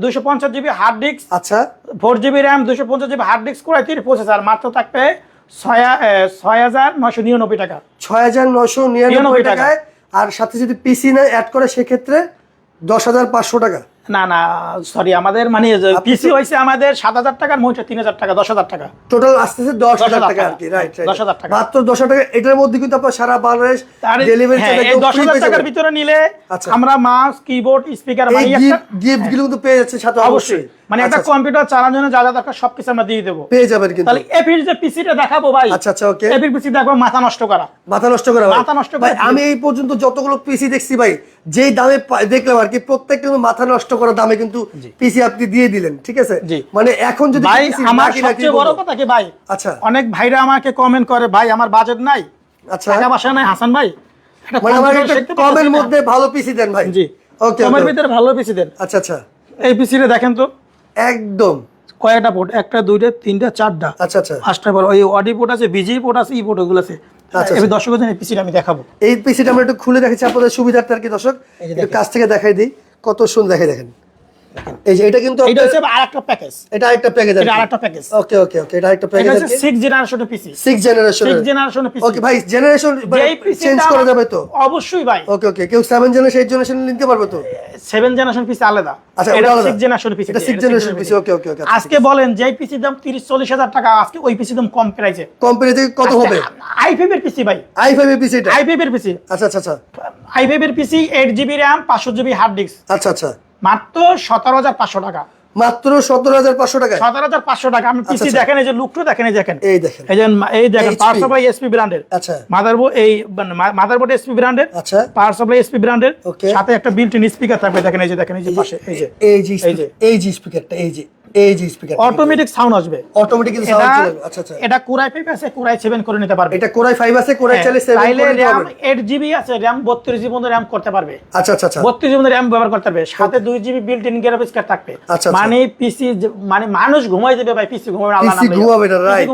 দুশো পঞ্চাশ জিবি হার্ড ডিস্ক আচ্ছা। ফোর জিবি র্যাম দুশো পঞ্চাশ জিবি হার্ড ডিস্ক করে তিন প্রসেসর মাত্র থাকবে ছয় হাজার নশো নিরানব্বই টাকা। ছয় হাজার নশো নিরানব্বই টাকায় আর সাথে যদি পিসি না অ্যাড করে সেক্ষেত্রে দশ হাজার পাঁচশো টাকা। না না সরি আমাদের মানে পিসি হয়েছে আমাদের সাত হাজার টাকার মহিটা তিন হাজার টাকা দশ হাজার টাকা। টোটাল আসতেছে দশ হাজার টাকা আর কি রাইট রাইট 10,000 টাকা। মাত্র দশ হাজার টাকা এটার মধ্যে কিন্তু আপনার সারা বাংলাদেশ ডেলিভারি হ্যাঁ, দশ হাজার টাকার ভিতরে নিলে আচ্ছা। আমরা মাস্ক কিবোর্ড স্পিকার গিফটগুলো কিন্তু পেয়ে যাচ্ছে সাথে অবশ্যই। মানে একটা আচ্ছা, কম্পিউটার চালানোর জন্য যা যা দরকার সবকিছু আমরা দিয়ে দেবো। পেয়ে যাবেন কিন্তু। তাহলে এপির যে পিসিটা দেখাবো ভাই আচ্ছা আচ্ছা ওকে এপির পিসি দেখব মাথা নষ্ট করা। মাথা নষ্ট করা মাথা নষ্ট ভাই আমি এই পর্যন্ত যতগুলো পিসি দেখছি ভাই যেই দামে দেখলাম আর কি প্রত্যেকটা মাথা নষ্ট করা দামে কিন্তু পিসি আপনি দিয়ে দিলেন ঠিক আছে? মানে এখন যদি ভাই আমার সবচেয়ে বড় কথা কি ভাই? আচ্ছা। অনেক ভাইরা আমাকে কমেন্ট করে ভাই আমার বাজেট নাই। আচ্ছা। টাকা পয়সা নাই হাসান ভাই। মানে আমার একটা কমের মধ্যে ভালো পিসি দেন ভাই। জি। ওকে কমের ভিতরে ভালো পিসি দেন। আচ্ছা আচ্ছা। এই পিসিটা দেখেন তো। একদম। কয়েকটা পোর্ট একটা দুইটা তিনটা চারটা। আচ্ছা আচ্ছা। পাঁচটা বলো ওই অডি পোর্ট আছে বিজি পোর্ট আছে ই পোর্ট ওগুলো আছে। আচ্ছা, এবার দর্শকের জন্য পিসিটা আমি দেখাবো। এই পিসিটা আমরা একটু খুলে দেখাচ্ছি আপনাদের সুবিধার্থে আর কি দর্শক। একটু কাছ থেকে দেখাই দিই কত সুন্দর দেখে দেখেন। এই যে এটা কিন্তু এটা হচ্ছে আর প্যাকেজ এটা আরেকটা প্যাকেজ এটা আরেকটা প্যাকেজ ওকে ওকে ওকে এটা আরেকটা প্যাকেজ হচ্ছে সিক্স জেনারেশনের পিসি সিক্স জেনারেশন সিক্স জেনারেশনের পিসি ওকে ভাই জেনারেশন চেঞ্জ করা যাবে তো? অবশ্যই ভাই। ওকে ওকে কেউ সেভেন জেনারেশন এইট জেনারেশন নিতে পারবে তো? সেভেন জেনারেশন পিসি আলাদা। আচ্ছা, এটা ওটা আলাদা। পিসি এটা সিক্স জেনারেশন পিসি ওকে ওকে ওকে আজকে বলেন যে পিসির দাম তিরিশ চল্লিশ হাজার টাকা আজকে ওই পিসির দাম কম প্রাইসে। কোম্পানি থেকে কত হবে? আই ফাইভ এর পিসি ভাই। আই ফাইভ এর পিসিটা আই ফাইভ এর পিসি আচ্ছা আচ্ছা আচ্ছা। আই ফাইভ এর পিসি এইট জিবি র্যাম পাঁচশো জিবি হার্ড ডিস্ক আচ্ছা আচ্ছা। মাত্র সতেরো হাজার পাঁচশো টাকা। মাত্র সতেরো হাজার পাঁচশো টাকা সতেরো হাজার পাঁচশো টাকা। আমি পিসি আচ্ছা। দেখেন এই যে লুকটা দেখেন এই দেখেন। এই দেখেন। এই যে এই দেখেন পাওয়ার সাপ্লাই এসপি ব্র্যান্ডের আচ্ছা। মাদারবোর্ড এই মাদারবোর্ড এসপি ব্র্যান্ডের আচ্ছা। পাওয়ার সাপ্লাই এসপি ব্র্যান্ডের সাথে একটা বিল্ট ইন স্পিকার থাকবে দেখেন এই যে দেখেন এই যে পাশে এই যে। এই যে। এই যে। স্পিকারটা এই যে। এই যে স্পিকার অটোমেটিক সাউন্ড আসবে। অটোমেটিক সাউন্ড চলে আচ্ছা আচ্ছা। এটা কোরাই ফাইভ আছে কোরাই সেভেন করে নিতে পারবে। এটা কোরাই ফাইভ আছে কোরাই চাইলে সেভেন হ্যাঁ, করে নিতে র্যাম পারবেন। জিবি আছে র্যাম বত্রিশ জিবি র্যাম করতে পারবে। আচ্ছা আচ্ছা আচ্ছা। বত্রিশ জিবি র্যাম ব্যবহার করতে পারবে। সাথে দুই GB built in graphics card থাকবে। আচ্ছা, আচ্ছা। মানে পিসি মানে মানুষ ঘুমাই দেবে ভাই পিসি ঘুমাবে আল্লাহ PC ঘুমাবে না, right.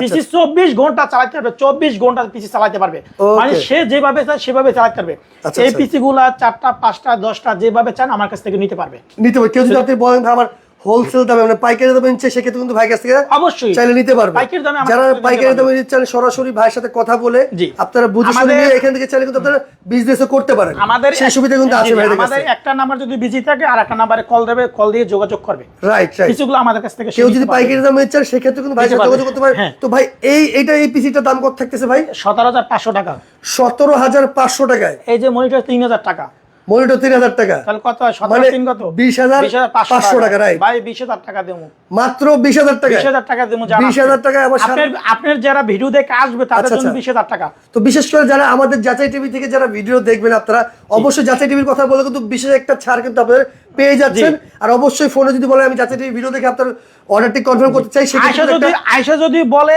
পিসি চব্বিশ ঘণ্টা চালাতে পারবে চব্বিশ ঘণ্টা পিসি চালাতে পারবে। মানে সে যেভাবে চায় সেভাবে চালাতে পারবে। আচ্ছা, এই আচ্ছা। পিসি গুলা চারটা পাঁচটা দশটা যেভাবে চান আমার কাছ থেকে নিতে পারবে। নিতে পারবে। কেউ যদি আপনি বলেন আমার হোলসেল দামে মানে পাইকারি দামে নিচ্ছে সেক্ষেত্রে কিন্তু ভাই কাছ থেকে অবশ্যই। চাইলে নিতে পারবে। পাইকারি দামে যারা পাইকারি দামে নিচ্ছেন সরাসরি ভাইয়ের সাথে কথা বলে আপনারা বুঝে শুনে নিয়ে এখান থেকে চাইলে কিন্তু আপনারা বিজনেসও করতে পারেন। আমাদের সেই সুবিধা কিন্তু আছে ভাইদের আমাদের কাছে একটা নাম্বার যদি বিজি থাকে আর একটা নাম্বারে কল দেবে কল দিয়ে যোগাযোগ করবে। রাইট রাইট কিছুগুলো আমাদের কাছ থেকে কেউ যদি পাইকারি দামে নিচ্ছেন সেক্ষেত্রে কিন্তু সাথে যোগাযোগ করতে পারেন হ্যাঁ। তো ভাই এই এটা এই পিসিটার দাম কত থাকতেছে ভাই? সতেরো হাজার পাঁচশো টাকা। সতেরো হাজার পাঁচশো টাকায়। এই যে মনিটর তিন হাজার টাকা। মনিটর তিন হাজার টাকা। তাহলে কত মানে কত? 20,000 পাঁচশো টাকা. ভাই বিশ হাজার টাকা দেবো। মাত্র বিশ হাজার টাকা। বিশ হাজার টাকা দেবো বিশ হাজার টাকা আপনার আপনার যারা ভিডিও দেখে আসবে তাদের আচ্ছা, জন্য আচ্ছা। বিশ হাজার টাকা। তো বিশেষ করে যারা আমাদের যাচাই টিভি থেকে যারা ভিডিও দেখবেন আপনারা অবশ্যই যাচাই টিভির কথা বলে কিন্তু বিশেষ একটা ছাড় কিন্তু আপনারা পেয়ে যাচ্ছেন। আর অবশ্যই ফোনে যদি বলে আমি যাচাই ভিডিও দেখে আপনার অর্ডারটি কনফার্ম করতে চাই আয়সা যদি আয়সা যদি বলে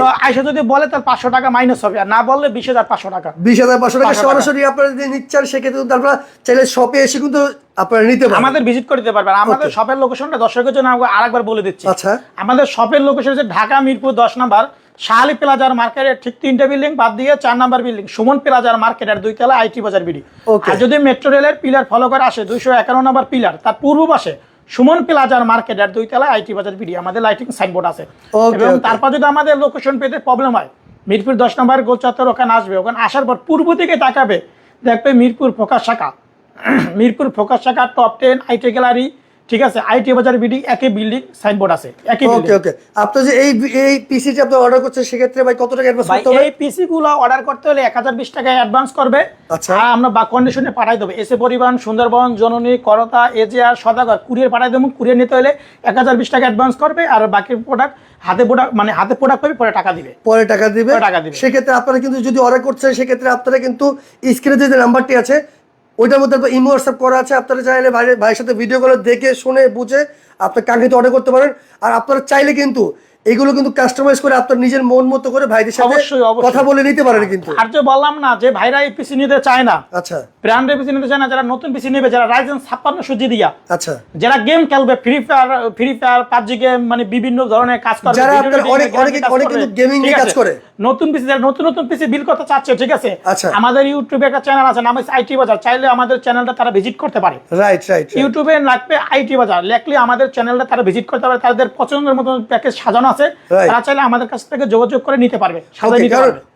তো আয়সা যদি বলে তার পাঁচশো টাকা মাইনাস হবে। আর না বললে বিশ হাজার পাঁচশো টাকা। বিশ হাজার পাঁচশো টাকা সরাসরি আপনারা যদি নিচ্ছেন সেক্ষেত্রে কিন্তু আপনারা চাইলে শপে এসে কিন্তু আপনারা নিতে পারেন আমাদের ভিজিট করে দিতে পারবেন। আমাদের. শপের লোকেশনটা দর্শকের জন্য আরেকবার বলে দিচ্ছি। আচ্ছা। আমাদের শপের লোকেশন হচ্ছে ঢাকা মিরপুর দশ নম্বর। শাহালি প্লাজার মার্কেটের ঠিক তিনটা বিল্ডিং বাদ দিয়ে চার নাম্বার বিল্ডিং সুমন প্লাজার মার্কেটের দুই তলা আইটি বাজার বিডি। আর যদি মেট্রো রেলের পিলার ফলো করে আসে দুইশো একান্ন নম্বর পিলার তার পূর্ব পাশে সুমন প্লাজার মার্কেটের দুই তলা আইটি বাজার বিডি আমাদের লাইটিং সাইনবোর্ড আছে। এবং তারপর যদি আমাদের লোকেশন পেতে প্রবলেম হয় মিরপুর দশ নম্বর গোল ওখানে আসবে। ওখানে আসার পর পূর্ব দিকে তাকাবে দেখবে মিরপুর ফোকাস শাখা। মিরপুর ফোকাস শাখা টপ টেন আইটি গ্যালারি ঠিক আছে আইটি বাজার বিডি একই বিল্ডিং সাইনবোর্ড আছে একই ওকে ওকে আপনি যে এই এই পিসিটি আপনি অর্ডার করছেন সেক্ষেত্রে ভাই কত টাকা অ্যাডভান্স করতে হবে? এই পিসি গুলো অর্ডার করতে হলে এক হাজার বিশ টাকা অ্যাডভান্স করবে। আচ্ছা। আর আমরা বা কন্ডিশনে পাঠাই দেবো। এসে পরিবহন সুন্দরবন জননী করতা এজিআর সদাগর কুরিয়ার পাঠাই দেবো। কুরিয়ার নিতে হলে এক হাজার বিশ টাকা অ্যাডভান্স করবে আর বাকি প্রোডাক্ট হাতে প্রোডাক্ট মানে হাতে প্রোডাক্ট পাবে পরে টাকা দিবে। পরে টাকা দিবে। টাকা দিবে। সেক্ষেত্রে আপনারা কিন্তু যদি অর্ডার করছেন সেক্ষেত্রে আপনারা কিন্তু স্ক্রিনে যে নাম্বারটি আছে ওইটার মধ্যে ইমো হোয়াটসঅ্যাপ করা আছে, আপনারা চাইলে ভাই ভাইয়ের সাথে ভিডিও কলে দেখে, শুনে, বুঝে আপনার কাঙ্ক্ষিত অর্ডার করতে পারেন। আর আপনারা চাইলে কিন্তু এগুলো কিন্তু কাস্টমাইজ করে আপনার নিজের মন মতো করে ভাইদের সাথে। কথা বলে নিতে পারেন কিন্তু। আর যে বললাম না যে ভাইরা এই পিসি নিতে চায় না আচ্ছা। ব্র্যান্ডের পিসি নিতে চায় না যারা নতুন পিসি নেবে যারা রাইজেন ছাপ্পান্ন সুজি দিয়া আচ্ছা। যারা গেম খেলবে Free Fire Free Fire PUBG game মানে বিভিন্ন ধরনের কাজ করবে যারা আপনার অনেক- অনেকে- অনেকে কিন্তু ঠিক নিয়ে কাজ করে। নতুন পিসি যারা নতুন নতুন পিসি বিল করতে চাচ্ছে ঠিক আছে? আচ্ছা। আমাদের ইউটিউবে একটা চ্যানেল আছে নাম হচ্ছে আইটি বাজার চাইলে আমাদের চ্যানেলটা তারা ভিজিট করতে পারে। রাইট রাইট ইউটিউবে লাগবে আইটি বাজার লেখলে আমাদের চ্যানেলটা তারা ভিজিট করতে পারে তাদের পছন্দের মতো প্যাকেজ সাজানো আছে তারা চাইলে আমাদের কাছ থেকে যোগাযোগ করে নিতে পারবে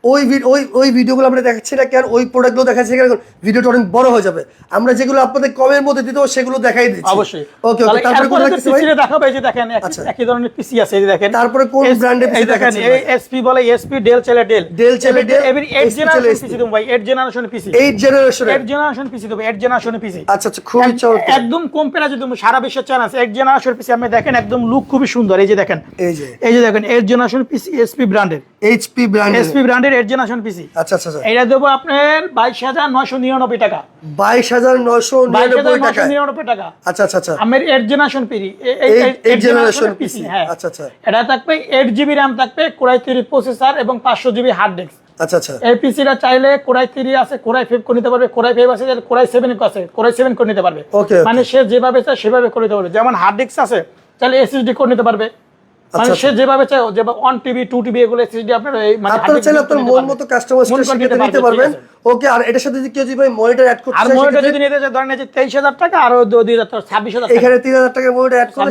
ওই ওই ওই ভিডিওগুলো আমরা দেখাচ্ছি না কেন ওই প্রোডাক্টগুলো দেখাচ্ছি কেন ভিডিওটা অনেক বড় হয়ে যাবে। আমরা যেগুলো আপনাদের কমের মধ্যে দিতে সেগুলো দেখাই দিচ্ছি। অবশ্যই। ওকে ওকে তারপরে কোন এরপরে যে রাখতেছি দেখাবো এই যে দেখেন একই- আচ্ছা। ধরনের পিসি আছে এই যে দেখেন। তারপরে কোন PC এই দেখেন এই এসপি বলে এসপি ডেল চলে ডেল Dell চলে Dell, এবারে 8 জেনারেশন পিসি ভাই 8 জেনারেশন পিসি এইট জেনারেশনের 8 জেনারেশন পিসি দেবো 8 জেনারেশন পিসি আচ্ছা আচ্ছা খুবই চমৎকার। একদম কম প্রাইসে দেবো সারা বিশ্বের চ্যানেল আছে 8 জেনারেশন পিসি আপনি দেখেন একদম লুক খুবই সুন্দর এই যে দেখেন। এই যে। এই যে দেখেন 8 জেনারেশন পিসি এসপি ব্র্যান্ডের এইচপি ব্র্যান্ড এসপি ব্র্যান্ডের 8 জেনারেশন পিসি। আচ্ছা আচ্ছা আচ্ছা। এটা দেবো আপনার 22999 টাকা। বাইশ হাজার নয়শো নিরানব্বই টাকা। 22999 টাকা আচ্ছা আচ্ছা আচ্ছা। আমার eight generation eight generation PC, হ্যাঁ। আচ্ছা, আচ্ছা। এটা থাকবে এইট জিবি র্যাম থাকবে কোরাই থ্রি প্রসেসর এবং পাঁচশো জিবি হার্ড ডিস্ক। আচ্ছা আচ্ছা। এই পিসিটা চাইলে কোরাই থ্রি আছে কোরাই ফাইভ করে নিতে পারবে কোরাই ফাইভ আছে কোরাই সেভেন আছে কোরাই সেভেন করে নিতে পারবে. মানে সে যেভাবে চায় সেভাবে করে নিতে পারবে। যেমন হার্ড ডিস্ক আছে তাহলে এসএসডি করে নিতে পারবে। মানে আচ্ছা, সে যেভাবে চায় যেভাবে টিবি টু টিবি এগুলো এসএসডি আপনার মানে আপনারা চাইলে আপনার মন মতো কাস্টমাইজ করে করে নিতে নিতে পারবেন ওকে আর এটার সাথে যদি কেউ যদি ভাই মনিটর অ্যাড করতে আর মনিটর যদি নিতে চায় ধরেন যে তেইশ হাজার টাকা আর টাকা মনিটর অ্যাড করলে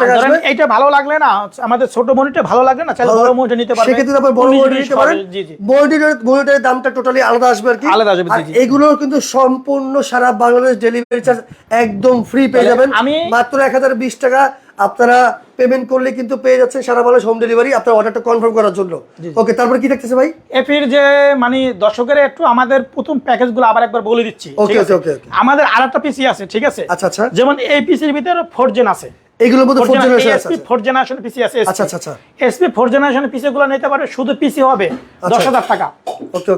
টাকা। আসবে। এইটা ভালো লাগলে না আমাদের ছোট মনিটর ভালো লাগলে না চাইলে বড় মনিটর নিতে সেক্ষেত্রে বড় 19 মনিটর বিশ নিতে পারেন। জি জি। মনিটরের মনিটরের দামটা টোটালি আলাদা আসবে আর কি। আলাদা আসবে। এগুলো কিন্তু সম্পূর্ণ সারা বাংলাদেশ ডেলিভারি চার্জ একদম ফ্রি পেয়ে যাবেন। আমি- মাত্র এক হাজার বিশ টাকা আপনারা পেমেন্ট করলে কিন্তু পেয়ে যাচ্ছেন সারা বাংলাদেশ হোম ডেলিভারি আপনার অর্ডারটা কনফার্ম করার জন্য। ওকে তারপর কি থাকতেছে ভাই? এপির যে মানে দর্শকের একটু আমাদের প্রথম প্যাকেজগুলো আবার একবার বলে দিচ্ছি? ওকে ওকে ওকে আমাদের আরেকটা পিসি আছে ঠিক আছে? আচ্ছা আচ্ছা। যেমন এই পিসির ভিতরে ফোর জেন আছে। এগুলোর মধ্যে ফোর জেনারেশন আছে ফোর জেনারেশন পিসি আছে আচ্ছা আচ্ছা আচ্ছা। এসপি ফোর জেনারেশন পিসি গুলো নিতে পারে শুধু পিসি হবে দশ হাজার টাকা।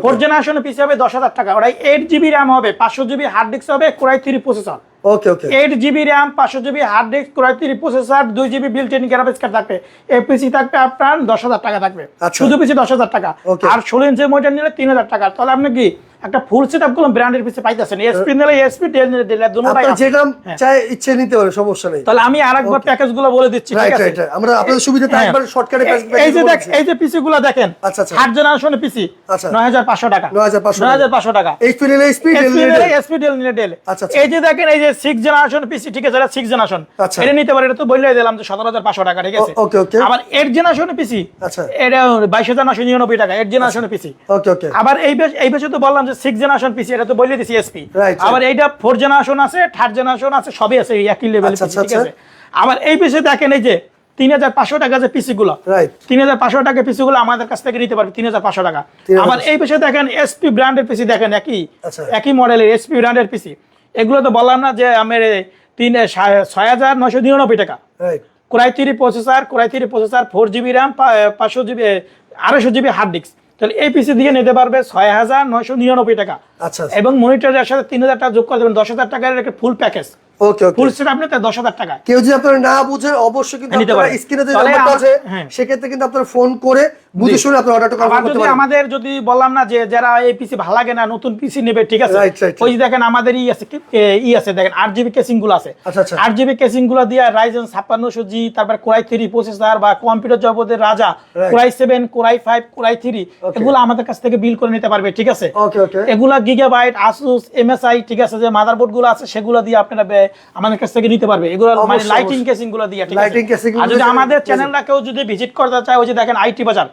ফোর জেনারেশন পিসি হবে দশ হাজার টাকা। ওরাই এইট জিবি র্যাম হবে পাঁচশো জিবি হার্ড ডিস্ক হবে core i three processor okay okay. Eight GB RAM পাঁচশো GB hard disk core i three processor দুই GB built in graphics card থাকবে। এই পিসি থাকবে আপনার দশ হাজার টাকা থাকবে। আচ্ছা। শুধু পিসি দশ হাজার টাকা। আর ষোলো ইঞ্চের মনিটর নিলে তিন হাজার টাকা। তাহলে আপনি কি একটা ফুল সেট আপ করলাম ব্র্যান্ডের পিসি পাইতেছেন এসপি নিলে এসপি ডেল নিলে ডেল দুটোটাই আপনার আছে। যেটা হ্যাঁ। চাই ইচ্ছে নিতে পারে সমস্যা নেই তাহলে আমি আরেকবার প্যাকেজগুলো বলে দিচ্ছি ঠিক আছে আমরা আপনাদের সুবিধাতে হ্যাঁ। একবার শর্টকাটে এই- এই যে দেখ এই যে পিসি গুলো দেখেন আচ্ছা, আচ্ছা। থার্ড জেনারেশনের পিসি আচ্ছা। নয় হাজার পাঁচশো টাকা 9,500 নয় হাজার পাঁচশো টাকা এইচপি নিলে ডেল SP নিলে ডেল। SP নিলে ডেল। আচ্ছা, আচ্ছা। এই যে দেখেন এই যে সিক্স জেনারেশন পিসি ঠিক আছে সিক্স জেনারেশন আচ্ছা। এটা নিতে পারে এটা তো বললে দিলাম যে সতেরো হাজার পাঁচশো টাকা ঠিক আছে ওকে, ওকে। আবার এইট জেনারেশন পিসি আচ্ছা। এটা বাইশ হাজার নশো নিরানব্বই টাকা এইট জেনারেশন পিসি ওকে ওকে আবার এই বেশ এই বেশে তো বললাম যে সিক্স জেনারেশন পিসি এটা তো বলে দিছি এসপি আবার এইটা ফোর জেনারেশন আছে থার্ড জেনারেশন আছে সবই আছে একই লেভেল আচ্ছা, ঠিক আচ্ছা, আছে? আবার এই পিসে দেখেন এই যে তিন হাজার পাঁচশো টাকা যে পিসি গুলো তিন হাজার পাঁচশো টাকা পিসি গুলো আমাদের কাছ থেকে নিতে পারবে তিন হাজার পাঁচশো টাকা। আবার এই পিসে দেখেন এসপি ব্র্যান্ডের পিসি দেখেন একই আচ্ছা। একই মডেলের এসপি ব্র্যান্ডের পিসি এগুলো তো বললাম না যে আমার তিন ছয় হাজার নয়শো নিরানব্বই টাকা। Core i three processor core i three processor four GB RAM পাঁচশো জিবি আড়াইশো জিবি হার্ড ডিস্ক তাহলে এই পিসি দিয়ে নিতে পারবে ছয় হাজার নয়শো নিরানব্বই টাকা। আচ্ছা এবং মনিটরের সাথে তিন হাজার টাকা যোগ করে দেবেন দশ হাজার টাকার একটা ফুল প্যাকেজ ওকে ওকে ফুল সেট আপনি দশ হাজার টাকা কেউ যদি আপনারা না বুঝেন অবশ্যই কিন্তু আপনারা স্ক্রিনে যে নাম্বারটা আছে হ্যাঁ। সেক্ষেত্রে কিন্তু আপনারা ফোন করে বুঝে শুনে আপনার অর্ডারটা কনফার্ম করতে পারেন আমাদের যদি বললাম না যে যারা এই পিসি ভালো লাগে না নতুন পিসি নেবে ঠিক আছে? ওই যে দেখেন আমাদের ই আছে ই আছে দেখেন জিবি কেসিংগুলো আছে। আচ্ছা, আচ্ছা। জিবি কেসিংগুলো দিয়ে রাইজেন জি তারপর কোরাই প্রসেসর বা কম্পিউটার জগতের রাজা core i seven core i five core i three. এগুলো আমাদের কাছ থেকে বিল করে নিতে পারবে ঠিক আছে? ওকে ওকে এগুলা গিগাবাইট আসুস এমএসআই ঠিক আছে যে মাদারবোর্ডগুলো আছে সেগুলো দিয়ে আপনারা আমাদের কাছ থেকে নিতে পারবে এগুলো মানে লাইটিং কেসিংগুলো দিয়ে ঠিক আছে Lighting আর যদি আমাদের। চ্যানেলটা কেউ যদি ভিজিট করতে চায় ওই যে দেখেন আইটি বাজার.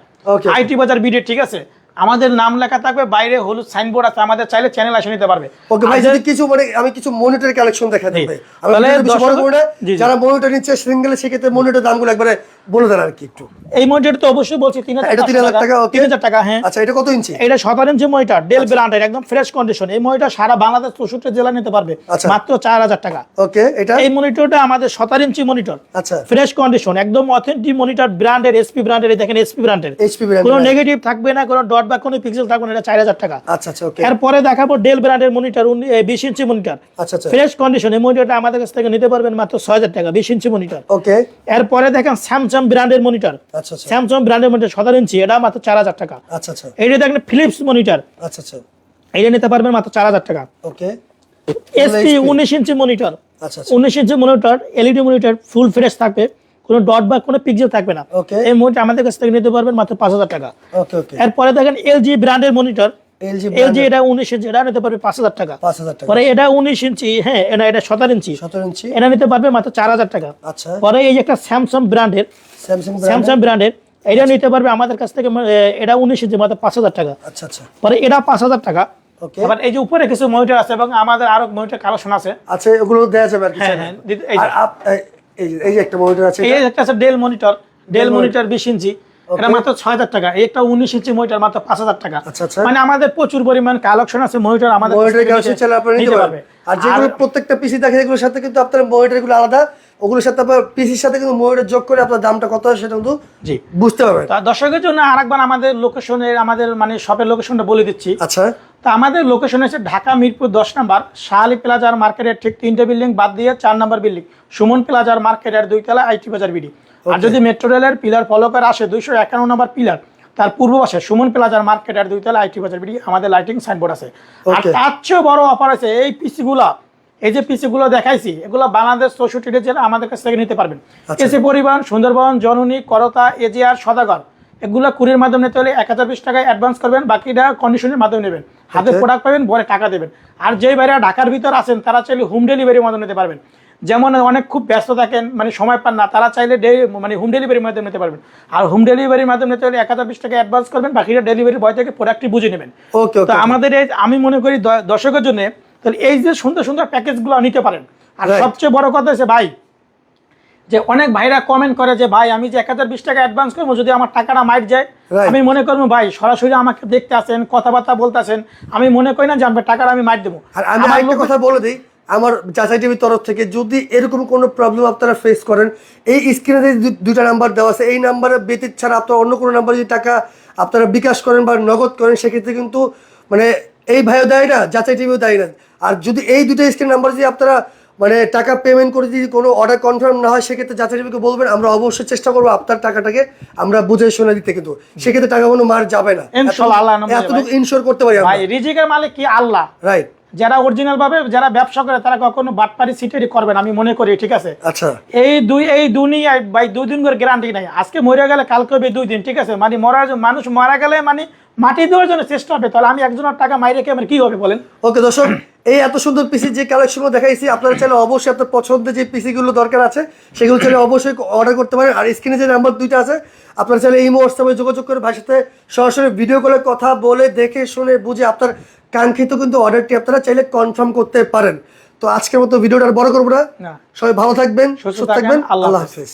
আইটি বাজার বিডি ঠিক আছে আমাদের নাম লেখা থাকবে বাইরে হলুদ সাইনবোর্ড আছে আমাদের চাইলে চ্যানেল আসে নিতে পারবে ওকে ভাই যদি কিছু মানে আমি কিছু মনিটর কালেকশন দেখা। দিই আমি তাহলে। যারা মনিটর নিচ্ছে সিঙ্গেল সেক্ষেত্রে মনিটর দামগুলো একবারে বলে দেন আর কি একটু। এই মনিটর তো অবশ্যই বলছি তিন হাজার এটা 3000 টাকা, তিন হাজার টাকা হ্যাঁ। আচ্ছা এটা কত ইঞ্চি? এটা সতেরো ইঞ্চি মনিটর ডেল ব্র্যান্ডের একদম ফ্রেশ কন্ডিশন এই মনিটর সারা বাংলাদেশ চৌষট্টি জেলা নিতে পারবে আচ্ছা। মাত্র চার হাজার টাকা। ওকে এটা? এই মনিটরটা আমাদের সতেরো ইঞ্চি মনিটর। আচ্ছা। ফ্রেশ কন্ডিশন একদম অথেন্টিক মনিটর ব্র্যান্ডের এসপি ব্র্যান্ডের এই দেখেন এসপি ব্র্যান্ডের ব্র্যান্ড কোনো নেগেটিভ থাকবে না কোনো ডট বা কোনো পিক্সেল থাকবে না এটা চার হাজার টাকা। আচ্ছা আচ্ছা ওকে এরপরে দেখাবো ডেল ব্র্যান্ডের মনিটর বিশ ইঞ্চি মনিটর আচ্ছা আচ্ছা। ফ্রেশ কন্ডিশন এই মনিটরটা আমাদের কাছ থেকে নিতে পারবেন মাত্র ছয় হাজার টাকা বিশ ইঞ্চি মনিটর ওকে এরপরে দেখেন স্যামসাং ব্র্যান্ডের মনিটর আচ্ছা স্যামসাং ব্র্যান্ডের মনিটর সতেরো ইঞ্চি এটা মাত্র চার হাজার টাকা। আচ্ছা আচ্ছা। এইটা দেখেন ফিলিপস মনিটর আচ্ছা আচ্ছা। এইটা নিতে পারবেন মাত্র চার হাজার টাকা। ওকে। এসপি উনিশ ইঞ্চি মনিটর আচ্ছা আচ্ছা। উনিশ inch monitor LED monitor full fresh থাকবে। কোনো ডট বা কোনো পিক্সেল থাকবে না. এই মনিটর আমাদের কাছ থেকে নিতে পারবেন মাত্র পাঁচ হাজার টাকা। ওকে ওকে। এরপরে দেখেন এলজি ব্র্যান্ডের মনিটর এলজি এটা উনিশ ইঞ্চি এটা নিতে পারবে পাঁচ হাজার টাকা। পাঁচ হাজার টাকা। পরে এটা উনিশ ইঞ্চি হ্যাঁ এটা এটা সতেরো ইঞ্চি। সতেরো ইঞ্চি। এটা নিতে পারবে মাত্র চার হাজার টাকা। আচ্ছা। পরে এই একটা স্যামসাং ব্র্যান্ডের স্যামসাং স্যামসাং ব্র্যান্ডের এটা নিতে পারবে আমাদের কাছ থেকে মানে, এটা উনিশ ইঞ্চি মাত্র পাঁচ হাজার টাকা। আচ্ছা আচ্ছা। পরে এটা পাঁচ হাজার টাকা। ওকে আবার এই যে উপরে কিছু মনিটর আছে এবং আমাদের আরও মনিটর কালেকশন আছে। আচ্ছা ওগুলো দেওয়া যাবে আর হ্যাঁ, হ্যাঁ, এই যে। একটা মনিটর আছে এই একটা আছে ডেল মনিটর ডেল মনিটর বিশ ইঞ্চি। এটা মাত্র ছয় হাজার টাকা। একটা উনিশ ইঞ্চি মনিটর মাত্র পাঁচ হাজার টাকা। আচ্ছা, আচ্ছা। মানে আমাদের প্রচুর পরিমাণ কালেকশন আছে মনিটর আমাদের নিতে- পারবে আর যেগুলো প্রত্যেকটা পিসি দেখে এগুলোর সাথে কিন্তু আপনার আলাদা ওগুলোর সাথে আপনার পিসির সাথে কিন্তু মনিটর যোগ করে আপনার দামটা কত হয় সেটা কিন্তু জি। বুঝতে পারবেন। তা দর্শকের জন্য আরেকবার আমাদের লোকেশনের আমাদের মানে শপের লোকেশনটা বলে দিচ্ছি। আচ্ছা। তা আমাদের লোকেশন হচ্ছে ঢাকা মিরপুর দশ নম্বর শাহালি প্লাজার মার্কেটের ঠিক তিনটে বিল্ডিং বাদ দিয়ে চার নাম্বার বিল্ডিং সুমন প্লাজার মার্কেটের দুইতলা আইটি বাজার বিডি। আর যদি মেট্রো রেলের পিলার ফলো করে আসে দুইশো একান্ন নম্বর পিলার তার পূর্ব পাশে সুমন প্লাজার মার্কেটের দুইতলা আইটি বাজার বিডি আমাদের লাইটিং সাইনবোর্ড আছে। আর তার চেয়েও বড় অফার আছে এই পিসি গুলা এই যে পিসিগুলো দেখাইছি এগুলো বাংলাদেশ চৌষট্টি জেলা আমাদের কাছ থেকে নিতে পারবেন। আচ্ছা। এসি পরিবহন সুন্দরবন জননী করতা এজিআর সদাগর এগুলো কুরির মাধ্যমে নিতে হলে এক হাজার বিশ টাকায় অ্যাডভান্স করবেন বাকিটা কন্ডিশনের মাধ্যমে নেবেন। হাতে। প্রোডাক্ট পাবেন পরে টাকা দেবেন। আর যেই বাইরে ঢাকার ভিতর আছেন তারা চাইলে হোম ডেলিভারির মাধ্যমে নিতে পারবেন। যেমন অনেক খুব ব্যস্ত থাকেন মানে সময় পান না তারা চাইলে মানে হোম ডেলিভারির মাধ্যমে নিতে পারবেন। আর হোম ডেলিভারির মাধ্যমে নিতে হলে এক হাজার বিশ টাকা অ্যাডভান্স করবেন বাকিটা ডেলিভারি বয় থেকে প্রোডাক্টটি বুঝে নেবেন। ওকে তো আমাদের এই আমি মনে করি দর্শকের জন্য তাহলে এই যে সুন্দর সুন্দর প্যাকেজগুলো নিতে পারেন। আর সবচেয়ে বড় কথা হচ্ছে ভাই যে অনেক ভাইরা কমেন্ট করে যে ভাই আমি যে এক হাজার বিশ টাকা অ্যাডভান্স করব যদি আমার টাকাটা মাইট যায়? আমি মনে করব ভাই সরাসরি আমাকে দেখতে আসেন কথাবার্তা বলতেছেন আমি মনে করি না যে টাকাটা আমি মাইট দেবো। আর আমি কথা বলে দিই আমার যাচাই টিভির তরফ থেকে যদি এরকম কোনো প্রবলেম আপনারা ফেস করেন এই স্ক্রিনে দুইটা নাম্বার দেওয়া আছে এই নাম্বারে ব্যতীত ছাড়া আপনার অন্য কোনো নাম্বারে যদি টাকা আপনারা বিকাশ করেন বা নগদ করেন সেক্ষেত্রে কিন্তু মানে এই ভাইও দেয় না যাচাই টিভিও দেয় না। আর যদি এই দুটো স্ক্রিন নাম্বার যদি আপনারা মানে টাকা পেমেন্ট করে যদি কোনো অর্ডার কনফার্ম না হয় সেক্ষেত্রে যাচাই টিভিকে বলবেন আমরা অবশ্যই চেষ্টা করব আপনার টাকাটাকে আমরা বুঝে শুনে দিতে কিন্তু। সেক্ষেত্রে টাকা কোনো মার যাবে না। এতটুকু ইনশোর করতে পারি রিজিকের মালিক কি? আল্লাহ। রাইট যারা অরিজিনাল ভাবে যারা ব্যবসা করে তারা কখনো বাটপারি সিটেরই করবেন আমি মনে করি ঠিক আছে? আচ্ছা। এই দুই এই দুনিয়ায় ভাই দুই দিন করে গ্যারান্টি নাই। আজকে মরে গেলে কালকে হবে দুই দিন ঠিক আছে? মানে মরা মানুষ মারা গেলে মানে মাটি দেওয়ার জন্য চেষ্টা হবে তাহলে আমি একজনের টাকা মাইরে রেখে আমার কি হবে বলেন? ওকে দর্শক এই এত সুন্দর পিসি যে কালেকশনগুলো দেখাইছি আপনারা চাইলে অবশ্যই আপনার পছন্দের যে পিসিগুলো দরকার আছে সেগুলো চাইলে অবশ্যই অর্ডার করতে পারেন। আর স্ক্রিনে যে নাম্বার দুইটা আছে আপনারা চাইলে এই হোয়াটসঅ্যাপে যোগাযোগ করে ভাইয়ের সাথে সরাসরি ভিডিও কলে কথা বলে দেখে শুনে বুঝে আপনার কাঙ্ক্ষিত কিন্তু অর্ডারটি আপনারা চাইলে কনফার্ম করতে পারেন। তো আজকের মতো ভিডিওটা বড় করব না। সবাই ভালো থাকবেন সুস্থ থাকবেন, আল্লাহ। হাফেজ।